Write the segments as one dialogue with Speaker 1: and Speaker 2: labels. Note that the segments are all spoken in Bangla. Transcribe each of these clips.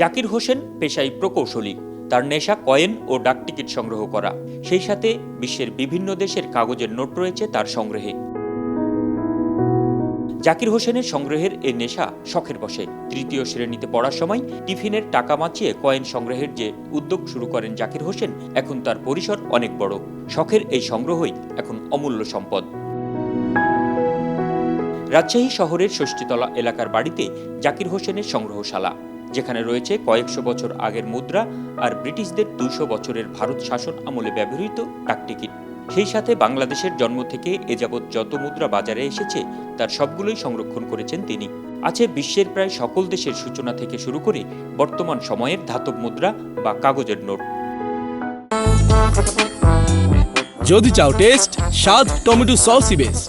Speaker 1: জাকির হোসেন পেশায় প্রকৌশলী। তার নেশা কয়েন ও ডাকটিকিট সংগ্রহ করা। সেই সাথে বিশ্বের বিভিন্ন দেশের কাগজের নোট রয়েছে তার সংগ্রহে। জাকির হোসেনের সংগ্রহের এ নেশা শখের বসে। তৃতীয় শ্রেণীতে পড়ার সময় টিফিনের টাকা বাঁচিয়ে কয়েন সংগ্রহের যে উদ্যোগ শুরু করেন জাকির হোসেন, এখন তার পরিসর অনেক বড়। শখের এই সংগ্রহই এখন অমূল্য সম্পদ। রাজশাহী শহরের ষষ্ঠীতলা এলাকার বাড়িতে জাকির হোসেনের সংগ্রহশালা। যেখানে রয়েছে কয়েকশো বছর আগের মুদ্রা আর ব্রিটিশদের দুইশো বছরের ভারত শাসন আমলে ব্যবহৃত ডাকটিকিট সেই সাথে বাংলাদেশের জন্ম থেকে এ যাবৎ যত মুদ্রা বাজারে এসেছে, তার সবগুলোই সংরক্ষণ করেছেন তিনি। আছে বিশ্বের প্রায় সকল দেশের সূচনা থেকে শুরু করে বর্তমান সময়ের ধাতব মুদ্রা বা কাগজের নোট।
Speaker 2: যদি চাও টেস্ট স্বাদ, টমেটো সসই বেস্ট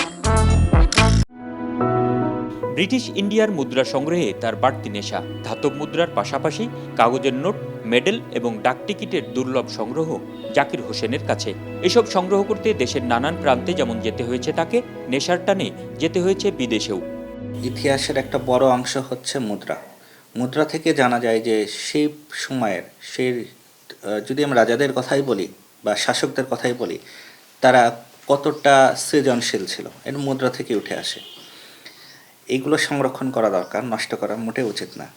Speaker 1: ব্রিটিশ ইন্ডিয়ার মুদ্রা সংগ্রহে তার বাড়তি নেশা। ধাতব মুদ্রার পাশাপাশি কাগজের নোট, মেডেল এবং ডাকটিকিটের দুর্লভ সংগ্রহ জাকির হোসেনের কাছে। এসব সংগ্রহ করতে দেশের নানান প্রান্তে যেমন যেতে হয়েছে তাকে, নেশার টানে যেতে হয়েছে বিদেশেও।
Speaker 3: ইতিহাসের একটা বড় অংশ হচ্ছে মুদ্রা। মুদ্রা থেকে জানা যায় যে সেই সময়ের সেই যদি আমরা রাজাদের কথাই বলি বা শাসকদের কথাই বলি, তারা কতটা সৃজনশীল ছিল। এর মুদ্রা থেকে উঠে আসে। এগুলো সংরক্ষণ করা দরকার, নষ্ট করা মোটেই উচিত না।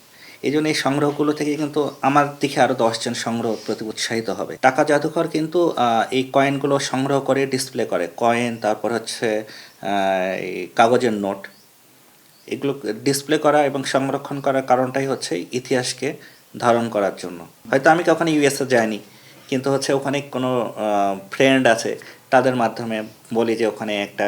Speaker 3: এই জন্য এই সংগ্রহগুলো থেকে কিন্তু আমার দিকে আরও দশজন সংগ্রহ প্রতি উৎসাহিত হবে। টাকা জাদুঘর কিন্তু এই কয়েনগুলো সংগ্রহ করে ডিসপ্লে করে। কয়েন তারপর হচ্ছে কাগজের নোট এগুলো ডিসপ্লে করা এবং সংরক্ষণ করার কারণটাই হচ্ছে ইতিহাসকে ধারণ করার জন্য। হয়তো আমি কখনো ইউএসএ যাইনি, কিন্তু হচ্ছে ওখানে কোনো ফ্রেন্ড আছে, তাদের মাধ্যমে বলি যে ওখানে একটা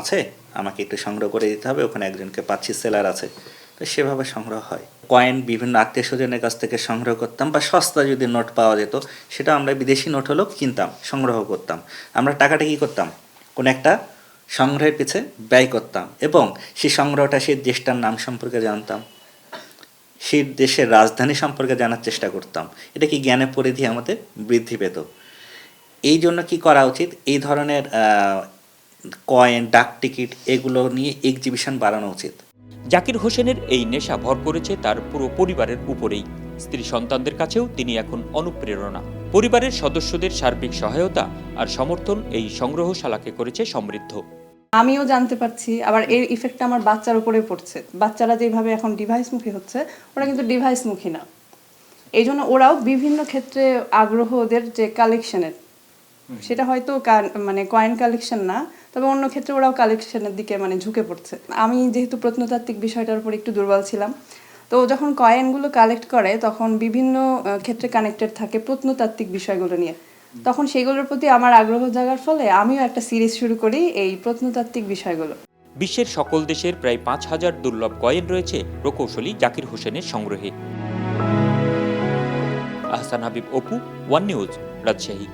Speaker 3: আছে। আমাকে একটু সংগ্রহ করে দিতে হবে, ওখানে একজনকে পাচ্ছি সেলার আছে। তো সেভাবে সংগ্রহ হয়। কয়েন বিভিন্ন আত্মীয় স্বজনের কাছ থেকে সংগ্রহ করতাম বা সস্তা যদি নোট পাওয়া যেত, সেটা আমরা বিদেশি নোট হলেও কিনতাম, সংগ্রহ করতাম। আমরা টাকাটা কী করতাম? কোনো একটা সংগ্রহের পিছে ব্যয় করতাম এবং সেই সংগ্রহটা সেই দেশটার নাম সম্পর্কে জানতাম। সেই দেশের রাজধানী সম্পর্কে জানার চেষ্টা করতাম। এটা কি জ্ঞানের পরিধি আমাদের বৃদ্ধি পেত। এই জন্য কি করা উচিত? এই ধরনের কয়েন ডাক টিকিট এগুলো নিয়ে এক্সিবিশন বাড়ানো উচিত।
Speaker 1: জাকির হোসেনের এই নেশা ভর করেছে তার পুরো পরিবারের উপরেই। স্ত্রী সন্তানদের কাছেও তিনি এখন অনুপ্রেরণা। পরিবারের সদস্যদের সার্বিক সহায়তা আর সমর্থন এই সংগ্রহশালাকে করেছে সমৃদ্ধ।
Speaker 4: আমিও জানতে পারছি আবার এর ইফেক্টটা আমার বাচ্চার উপরে পড়ছে। বাচ্চারা যেভাবে এখন ডিভাইস মুখী হচ্ছে ওরা কিন্তু ডিভাইস মুখী না। এই জন্য ওরাও বিভিন্ন ক্ষেত্রে আগ্রহ ওদের যে কালেকশনের সেটা হয়তো মানে কয়েন কালেকশন না তবে অন্য ক্ষেত্রে ওরাও কালেকশনের দিকে মানে ঝুঁকে পড়ছে। আমি যেহেতু প্রত্নতাত্ত্বিক বিষয়টার উপর একটু দুর্বল ছিলাম, তো যখন কয়েনগুলো কালেক্ট করে তখন বিভিন্ন ক্ষেত্রে কানেক্টেড থাকে প্রত্নতাত্ত্বিক বিষয়গুলো নিয়ে। তখন সেগুলোর প্রতি আমার আগ্রহ জাগার ফলে আমিও একটা সিরিজ শুরু করি এই প্রত্নতাত্ত্বিক বিষয়গুলো।
Speaker 1: বিশ্বের সকল দেশের প্রায় পাঁচ হাজার দুর্লভ কয়েন রয়েছে প্রকৌশলী জাকির হোসেনের সংগ্রহে। Ahsan Habib Apu One News Rajshahi.